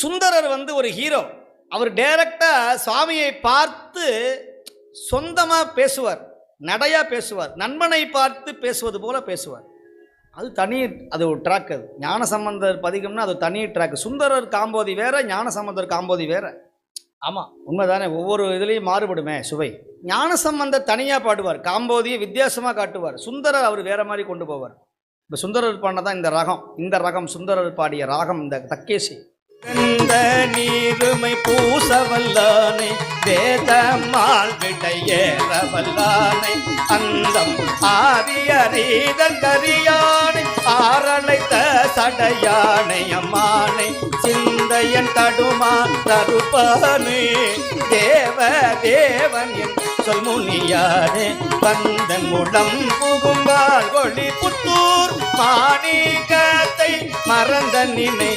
சுந்தரர் வந்து ஒரு ஹீரோ அவர் டைரக்டாக சுவாமியை பார்த்து சொந்தமாக பேசுவார் நடையாக பேசுவார் நண்பனை பார்த்து பேசுவது போல பேசுவார். அது தனி அது ஒரு ட்ராக் அது. ஞான சம்பந்தர் பதிகம்னா அது தனி ட்ராக் சுந்தரர் காம்போதி வேற ஞான சம்பந்தர் காம்போதி வேற. ஆமாம் உண்மைதானே? ஒவ்வொரு இதுலேயும் மாறுபடுமே சுவை. ஞான சம்பந்தர் தனியாக பாடுவார் காம்போதியை வித்தியாசமாக காட்டுவார். சுந்தரர் அவர் வேற மாதிரி கொண்டு போவார். இப்போ சுந்தரர் பாடினதான் இந்த ரகம். இந்த ரகம் சுந்தரர் பாடிய ராகம் இந்த தக்கேசி. வெந்த நீருமை பூசவல்லானை வேதமால் விடையேறவல்லானை அந்தம் ஆரியரீதன் கரியானை ஆரணைத்த சடையானை அம்மானை சிந்தையன் தடுமா தருப்பானே தேவ தேவன் என் சொல் முனியாரே வந்தன் முடம் புகும்பால் ஒளி புத்தூர் மாணிக்கத்தை மறந்த நினை